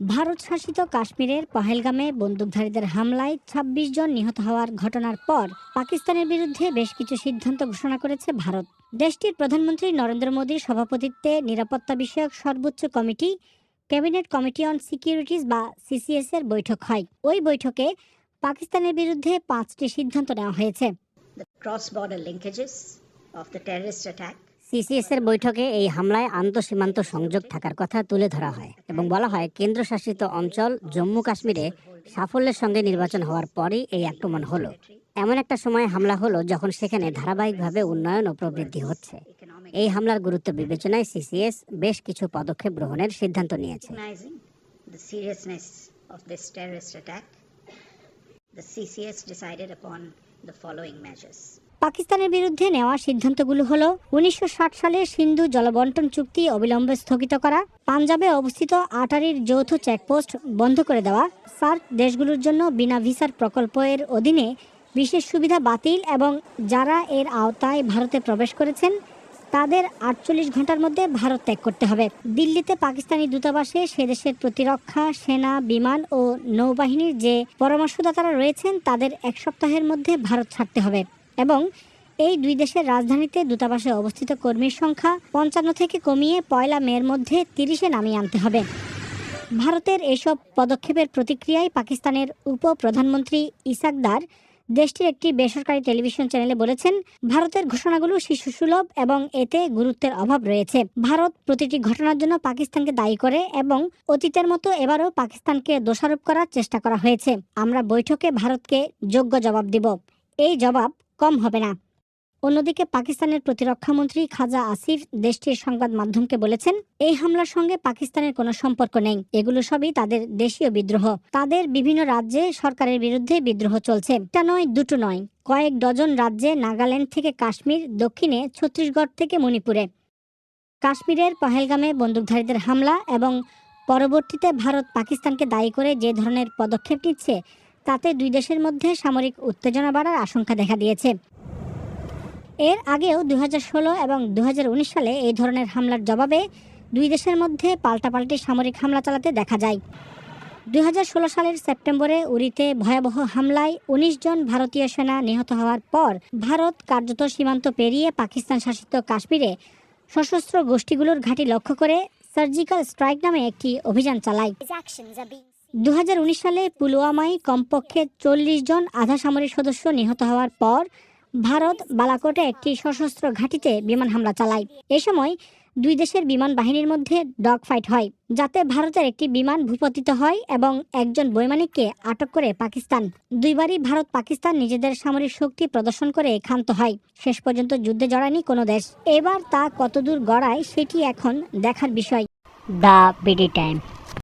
ভারত শাসিত কাশ্মীরের পহেলগামে বন্দুকধারীদের হামলায় ২৬ জন নিহত হওয়ার ঘটনার পর পাকিস্তানের বিরুদ্ধে বেশ কিছু সিদ্ধান্ত ঘোষণা করেছে ভারত। দেশটির প্রধানমন্ত্রী নরেন্দ্র মোদীর সভাপতিত্বে নিরাপত্তা বিষয়ক সর্বোচ্চ committee, cabinet committee on securities বা সিসিএস এর বৈঠক হয়। ওই বৈঠকে পাকিস্তানের বিরুদ্ধে পাঁচটি সিদ্ধান্ত নেওয়া হয়েছে। সিসিএস এর বৈঠকে এই হামলায় আন্তঃসীমান্ত সংযোগ থাকার কথা তুলে ধরা হয় এবং বলা হয়, কেন্দ্রশাসিত অঞ্চল জম্মু কাশ্মীরে সাফল্যের সঙ্গে নির্বাচন হওয়ার পরই এই আক্রমণ হলো। এমন একটা সময় হামলা হলো যখন সেখানে ধারাবাহিকভাবে উন্নয়ন ও প্রবৃদ্ধি হচ্ছে। এই হামলার গুরুত্ব বিবেচনায় সিসিএস বেশ কিছু পদক্ষেপ গ্রহণের সিদ্ধান্ত নিয়েছে। The CCS decided upon the following measures. পাকিস্তানের বিরুদ্ধে নেওয়া সিদ্ধান্তগুলো হলো উনিশশো সালের সিন্ধু জলবন্টন চুক্তি অবিলম্বে স্থগিত করা, পাঞ্জাবে অবস্থিত আটারির যৌথ চেকপোস্ট বন্ধ করে দেওয়া, সার্ক দেশগুলোর জন্য বিনা ভিসার প্রকল্প এর অধীনে বিশেষ সুবিধা বাতিল এবং যারা এর আওতায় ভারতে প্রবেশ করেছেন, তাদের আটচল্লিশ ঘণ্টার মধ্যে ভারত ত্যাগ করতে হবে। দিল্লিতে পাকিস্তানি দূতাবাসে সে দেশের প্রতিরক্ষা, সেনা, বিমান ও নৌবাহিনীর যে পরামর্শদাতারা রয়েছেন, তাদের এক সপ্তাহের মধ্যে ভারত ছাড়তে হবে। এবং এই দুই দেশের রাজধানীতে দূতাবাসে অবস্থিত কর্মীর সংখ্যা পঞ্চান্ন থেকে কমিয়ে পয়লা মের মধ্যে তিরিশে নামিয়ে আনতে হবে। ভারতের এসব পদক্ষেপের প্রতিক্রিয়ায় পাকিস্তানের উপ প্রধানমন্ত্রী ইসাকদার দেশটির একটি বেসরকারি টেলিভিশন চ্যানেলে বলেছেন, ভারতের ঘোষণাগুলো শিশু সুলভ এবং এতে গুরুত্বের অভাব রয়েছে। ভারত প্রতিটি ঘটনার জন্য পাকিস্তানকে দায়ী করে এবং অতীতের মতো এবারও পাকিস্তানকে দোষারোপ করার চেষ্টা করা হয়েছে। আমরা বৈঠকে ভারতকে যোগ্য জবাব দিব। এই জবাব কম হবে না। অন্যদিকে পাকিস্তানের প্রতিরক্ষামন্ত্রী খাজা আসিফ দেশটির সংবাদ মাধ্যমকে বলেছেন, এই হামলার সঙ্গে পাকিস্তানের কোনো সম্পর্ক নেই। এগুলো সবই তাদের দেশীয় বিদ্রোহ। তাদের বিভিন্ন রাজ্যে সরকারের বিরুদ্ধে বিদ্রোহ চলছে। একটা নয়, দুটো নয়। কয়েক ডজন রাজ্যে নাগাল্যান্ড থেকে কাশ্মীর, দক্ষিণে ছত্তিশগড় থেকে মণিপুরে। কাশ্মীরের পহেলগামে বন্দুকধারীদের হামলা এবং পরবর্তীতে ভারত পাকিস্তানকে দায়ী করে যে ধরনের পদক্ষেপ নিচ্ছে তাতে দুই দেশের মধ্যে সামরিক উত্তেজনা বাড়ার আশঙ্কা দেখা দিয়েছে। এর আগেও দুই হাজার ষোলো এবং দু হাজার উনিশ সালে এই ধরনের হামলার জবাবে দুই দেশের মধ্যে পাল্টাপাল্টি সামরিক হামলা চালাতে দেখা যায়। দুই হাজার ষোলো সালের সেপ্টেম্বরে উরিতে ভয়াবহ হামলায় ১৯ জন ভারতীয় সেনা নিহত হওয়ার পর ভারত কার্যত সীমান্ত পেরিয়ে পাকিস্তান শাসিত কাশ্মীরে সশস্ত্র গোষ্ঠীগুলোর ঘাঁটি লক্ষ্য করে সার্জিক্যাল স্ট্রাইক নামে একটি অভিযান চালায়। দু হাজার উনিশ সালে পুলওয়ামায় কমপক্ষে চল্লিশ জন আধা সামরিক সদস্য নিহত হওয়ার পর ভারত বালাকোটে একটি সশস্ত্র ঘাঁটিতে বিমান হামলা চালায়। এ সময় দুই দেশের বিমান বাহিনীর মধ্যে ডগ ফাইট হয়, যাতে ভারতের একটি বিমান ভূপতিত হয় এবং একজন বৈমানিককে আটক করে পাকিস্তান। দুইবারই ভারত পাকিস্তান নিজেদের সামরিক শক্তি প্রদর্শন করে ক্ষান্ত হয়। শেষ পর্যন্ত যুদ্ধে জড়ায়নি কোনো দেশ। এবার তা কতদূর গড়ায় সেটি এখন দেখার বিষয়। The BD time